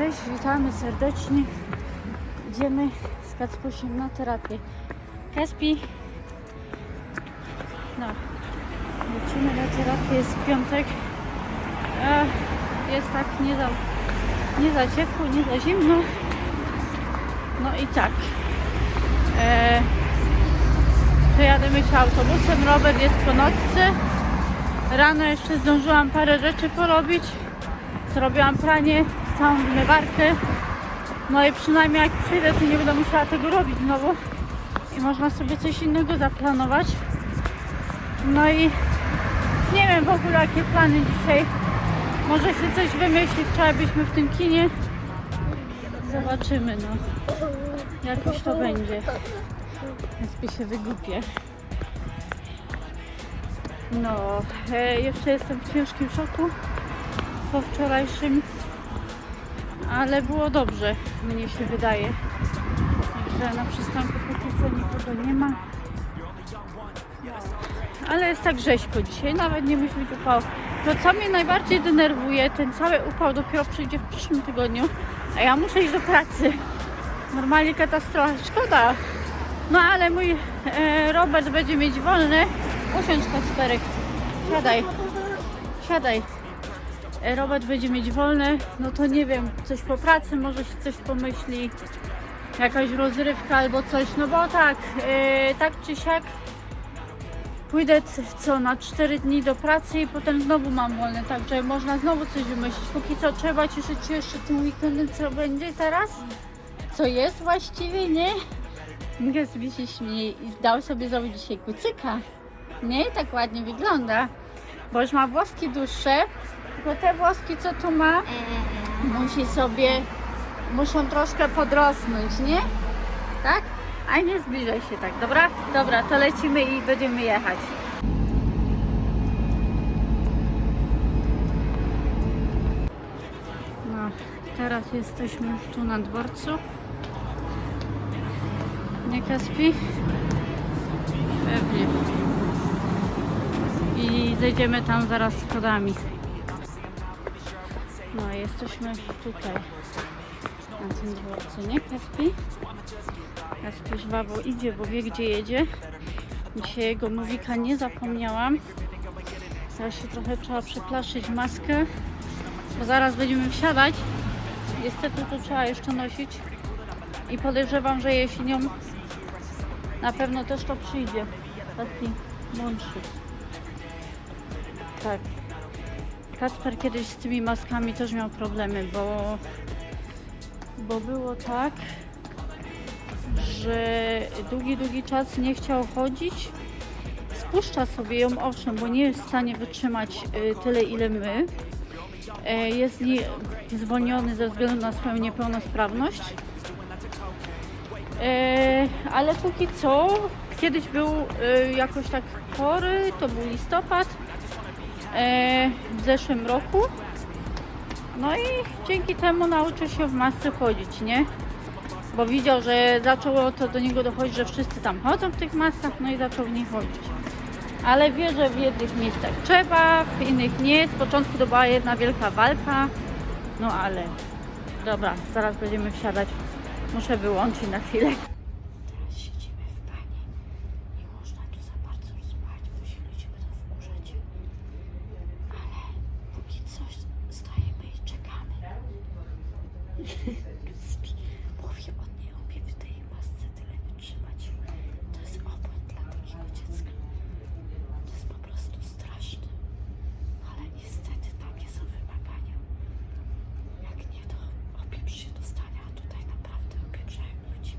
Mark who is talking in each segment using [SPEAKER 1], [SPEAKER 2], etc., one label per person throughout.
[SPEAKER 1] Cześć, witamy serdecznie. Idziemy z Kacpusiem na terapię. Kaspi. No. Lecimy na terapię, jest piątek. Jest tak nie za, nie za ciepło, nie za zimno. No i tak. E, się autobusem. Robert jest po nocce. Rano jeszcze zdążyłam parę rzeczy porobić. Zrobiłam pranie, całą zmywarkę. No i przynajmniej jak przyjdę, to nie będę musiała tego robić znowu. I można sobie coś innego zaplanować. No i nie wiem w ogóle jakie plany dzisiaj. Może się coś wymyśli. Wczoraj byliśmy w tym kinie. Zobaczymy no. Jakoś to będzie. Więc się wygłupię. No, e, jeszcze jestem w ciężkim szoku po wczorajszym, ale było dobrze, mnie się wydaje. Także na przystanku póki co nikogo nie ma. Ale jest tak rzeźko dzisiaj, nawet nie musi być upał. To co mnie najbardziej denerwuje, ten cały upał dopiero przyjdzie w przyszłym tygodniu, a ja muszę iść do pracy. Normalnie katastrofa, szkoda. No ale mój e, Robert będzie mieć wolny. Usiądź Kasperek, siadaj, siadaj. Robert będzie mieć wolne, no to nie wiem, coś po pracy, może się coś pomyśli, jakaś rozrywka albo coś, no bo tak, e, tak czy siak pójdę co na 4 dni do pracy i potem znowu mam wolne, także można znowu coś wymyślić. Póki co trzeba cieszyć się jeszcze tym weekendem, co będzie teraz, co jest właściwie, nie? Mogę sobie się śmieje i zdał sobie zrobić dzisiaj kucyka. Nie, tak ładnie wygląda, bo już ma włoski dłuższe, tylko te włoski, co tu ma, musi sobie, muszą troszkę podrosnąć, nie? Tak? A nie zbliżaj się tak, dobra? Dobra, to lecimy i będziemy jechać. No, teraz jesteśmy już tu na dworcu. Nie Kaspi? Pewnie. I zejdziemy tam zaraz schodami. No, jesteśmy tutaj. Na tym dworcu, nie Kaspi? Kaspi żwawo idzie, bo wie gdzie jedzie. Dzisiaj jego mówika nie zapomniałam. Teraz się trochę trzeba przeplaszyć maskę, bo zaraz będziemy wsiadać. Niestety to trzeba jeszcze nosić. I podejrzewam, że jesienią na pewno też to przyjdzie. Taki mądrszy. Tak. Kacper kiedyś z tymi maskami też miał problemy, bo, bo było tak, że długi, długi czas nie chciał chodzić. Spuszcza sobie ją, owszem, bo nie jest w stanie wytrzymać y, tyle, ile my. E, Jest zwolniony ze względu na swoją niepełnosprawność. E, ale póki co, kiedyś był e, jakoś tak chory, to był listopad w zeszłym roku. No i dzięki temu nauczył się w masce chodzić, nie? Bo widział, że zaczęło to do niego dochodzić, że wszyscy tam chodzą w tych maskach, no i zaczął w nich chodzić. Ale wie, że w jednych miejscach trzeba, w innych nie. Z początku to była jedna wielka walka, no ale dobra, zaraz będziemy wsiadać. Muszę wyłączyć na chwilę. Teraz siedzimy w banie. Nie można tu za bardzo spać, bo się ludzie będą wkurzać. Ale póki coś stajemy i czekamy. Spi. Mówię, on nie umie w tej masce tyle wytrzymać. To jest obłęd dla takiego dziecka. To jest po prostu straszne. Ale niestety takie są wymagania. Jak nie, to opieprz się dostanie, a tutaj naprawdę opieprzają ludzi.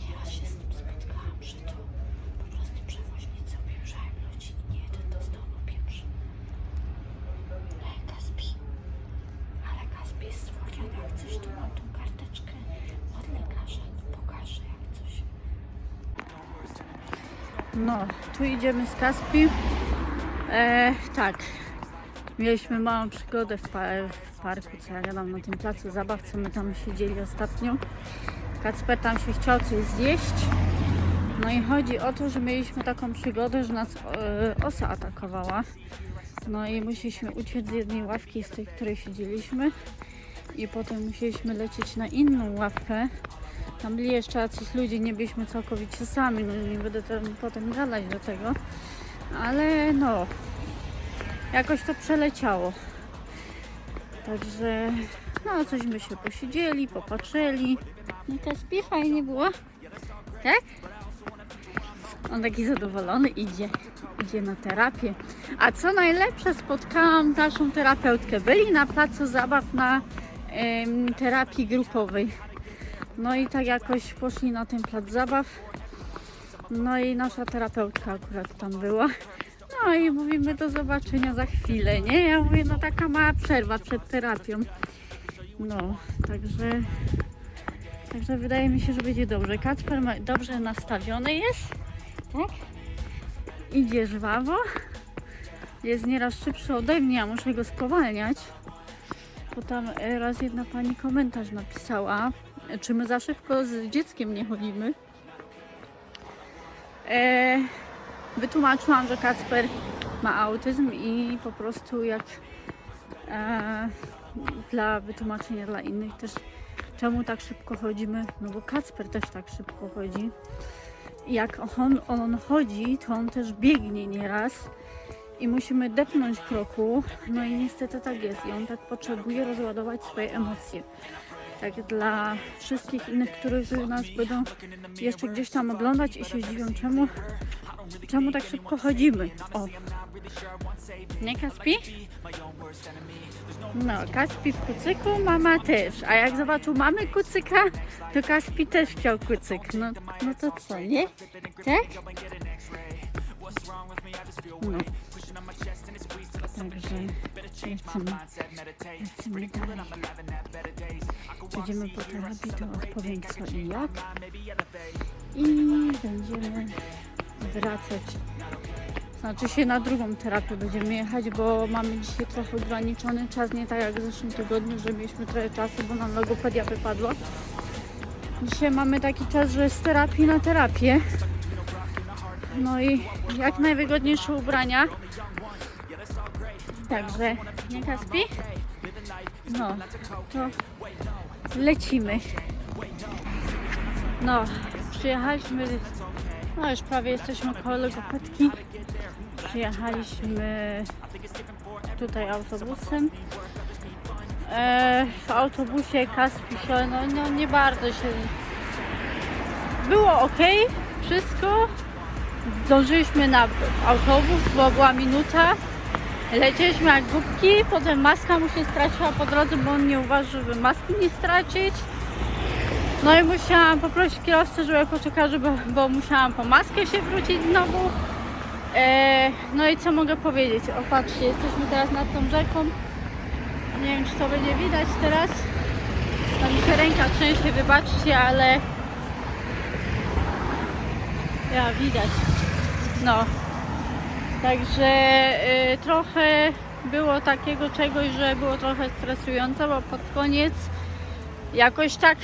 [SPEAKER 1] Nieraz się z tym spotkałam, że to po prostu przewoźnicy opieprzają ludzi i nie jeden dostał opieprz. Ale Kaspi, ale Kaspi jest to mam tą karteczkę od lekarza, pokażę jak coś. No, tu idziemy z Kaspi. E, tak, Mieliśmy małą przygodę w, pa- w parku, co ja gadam, na tym placu zabaw, co my tam siedzieli ostatnio. Kacper tam się chciał coś zjeść. No i chodzi o to, że mieliśmy taką przygodę, że nas e, osa atakowała. No i musieliśmy uciec z jednej ławki, z tej, której siedzieliśmy. I potem musieliśmy lecieć na inną ławkę. Tam byli jeszcze jacyś ludzie, nie byliśmy całkowicie sami, no nie będę tam potem gadać do tego, ale no, jakoś to przeleciało. Także, no cośmy się posiedzieli, popatrzyli. No to spi fajnie było, tak? On taki zadowolony idzie, idzie na terapię. A co najlepsze, spotkałam naszą terapeutkę. Byli na placu zabaw na terapii grupowej. No i tak jakoś poszli na ten plac zabaw. No i nasza terapeutka akurat tam była. No i mówimy do zobaczenia za chwilę, nie? Ja mówię, no taka mała przerwa przed terapią. No, także, także wydaje mi się, że będzie dobrze. Kacper ma, dobrze nastawiony jest, tak? Idzie żwawo. Jest nieraz szybszy ode mnie, a muszę go spowalniać. Bo tam e, raz jedna pani komentarz napisała, czy my za szybko z dzieckiem nie chodzimy. E, wytłumaczyłam, że Kasper ma autyzm i po prostu jak e, dla wytłumaczenia dla innych też czemu tak szybko chodzimy, no bo Kacper też tak szybko chodzi. Jak on, on chodzi, to on też biegnie nieraz i musimy depnąć kroku, no i niestety tak jest i on tak potrzebuje rozładować swoje emocje. Tak dla wszystkich innych, którzy nas będą jeszcze gdzieś tam oglądać i się zdziwią, czemu, czemu tak szybko chodzimy. O. Nie Kaspi? No, Kaspi w kucyku, mama też. A jak zobaczył mamy kucyka, to Kaspi też chciał kucyk. No, no to co, nie? Tak? No. Także lecimy, lecimy dalej. Będziemy po terapii, to odpowiem co i jak. I będziemy wracać. Znaczy się na drugą terapię będziemy jechać, bo mamy dzisiaj trochę ograniczony czas, nie tak jak w zeszłym tygodniu, że mieliśmy trochę czasu, bo nam logopedia wypadła. Dzisiaj mamy taki czas, że z terapii na terapię. No i jak najwygodniejsze ubrania. Także, nie Kaspi? No, to lecimy. No, przyjechaliśmy, no już prawie jesteśmy koło logopedki. Przyjechaliśmy tutaj autobusem. E, w autobusie Kaspi się, no, no nie bardzo się... Było ok, wszystko. Zdążyliśmy na autobus, bo była minuta. Lecieliśmy jak głupki, potem maska mu się straciła po drodze, bo on nie uważa, żeby maski nie stracić. No i musiałam poprosić kierowcę, żeby poczekał, żeby, bo musiałam po maskę się wrócić znowu. E, no i co mogę powiedzieć? O patrzcie, jesteśmy teraz nad tą rzeką. Nie wiem, czy to będzie widać teraz. Tam mi się ręka trzęsie, wybaczcie, ale ja widać. No. Także y, trochę było takiego czegoś, że było trochę stresujące, bo pod koniec jakoś tak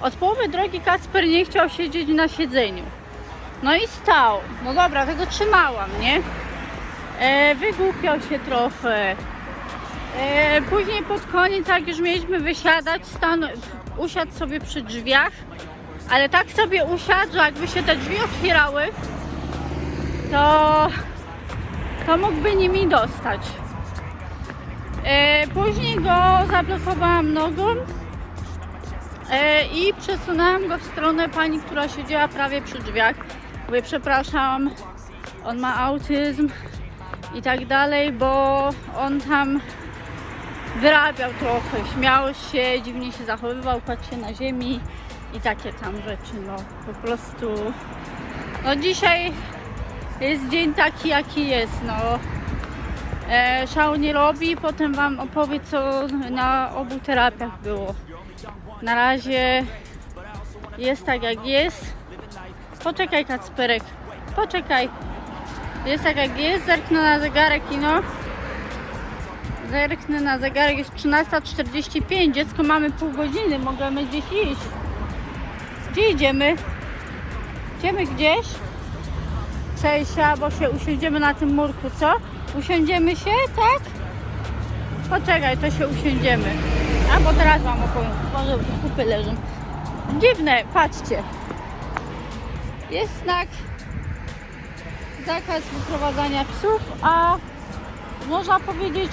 [SPEAKER 1] od połowy drogi Kacper nie chciał siedzieć na siedzeniu. No i stał. No dobra, tego trzymałam, nie? E, wygłupiał się trochę. E, później pod koniec, jak już mieliśmy wysiadać, stan, usiadł sobie przy drzwiach, ale tak sobie usiadł, że jakby się te drzwi otwierały, to, to mógłby nimi dostać. E, później go zablokowałam nogą e, i przesunęłam go w stronę pani, która siedziała prawie przy drzwiach. Mówię, przepraszam, on ma autyzm i tak dalej, bo on tam wyrabiał trochę, śmiał się, dziwnie się zachowywał, kładł się na ziemi i takie tam rzeczy, no po prostu. No dzisiaj jest dzień taki, jaki jest, no. E, nie robi, potem Wam opowie, co na obu terapiach było. Na razie jest tak, jak jest. Poczekaj, Kacperek, poczekaj. Jest tak, jak jest, zerknę na zegarek i no. Zerknę na zegarek, jest 13.45, dziecko mamy pół godziny, możemy gdzieś iść. Gdzie idziemy? Idziemy gdzieś? Cześć, albo się usiądziemy na tym murku, co? Usiądziemy się, tak? Poczekaj, to się usiądziemy. A bo teraz wam opowiem, może kupy leżą. Dziwne, patrzcie. Jest znak zakaz wyprowadzania psów, a można powiedzieć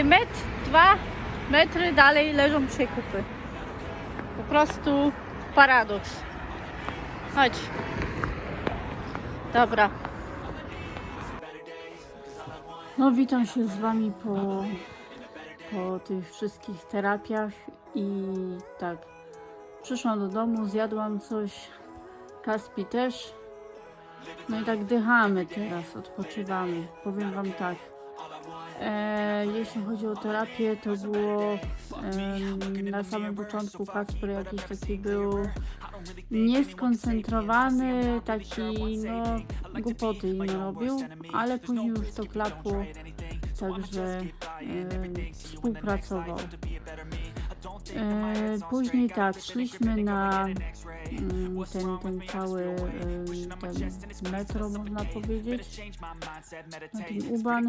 [SPEAKER 1] y, metr, dwa metry dalej leżą przekupy. Po prostu paradoks. Chodź. Dobra. No witam się z Wami po, po tych wszystkich terapiach i tak. Przyszłam do domu, zjadłam coś, Kaspi też. No i tak dychamy teraz, odpoczywamy. Powiem Wam tak. E, jeśli chodzi o terapię, to było em, na samym początku Kacper jakiś taki był nieskoncentrowany, taki no głupoty inne robił, ale później już to klapło, także em, współpracował. E, później tak, szliśmy na mm, ten, ten cały em, ten metro, można powiedzieć, na ten Uban.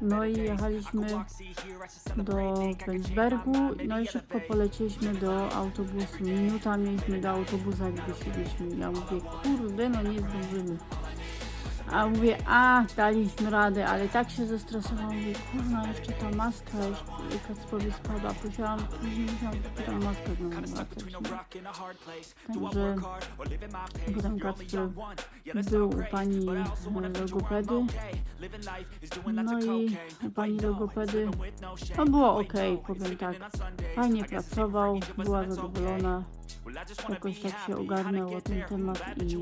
[SPEAKER 1] No i jechaliśmy do Welsbergu, no i szybko polecieliśmy do autobusu. Minuta mieliśmy do autobusa, gdy siedzieliśmy. Ja mówię, kurde, no nie zdążymy. A mówię, a daliśmy radę, ale tak się zestresowałam, mówię, kurna, jeszcze ta maska, jeszcze Kacprowi spadła, musiałam, musiałam tę maskę znowu? Także potem Kacper był u pani e, logopedy, no i u pani logopedy, no było ok, powiem tak, fajnie pracował, była zadowolona, jakoś tak się ogarnęło ten temat i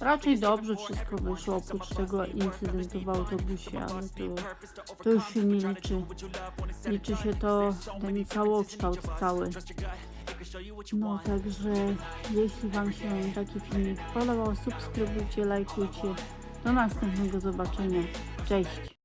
[SPEAKER 1] Raczej dobrze wszystko wyszło, oprócz tego incydentu w autobusie, ale to, to już się nie liczy. Liczy się to ten całokształt cały. No także jeśli Wam się taki filmik podobał, subskrybujcie, lajkujcie. Do następnego zobaczenia. Cześć!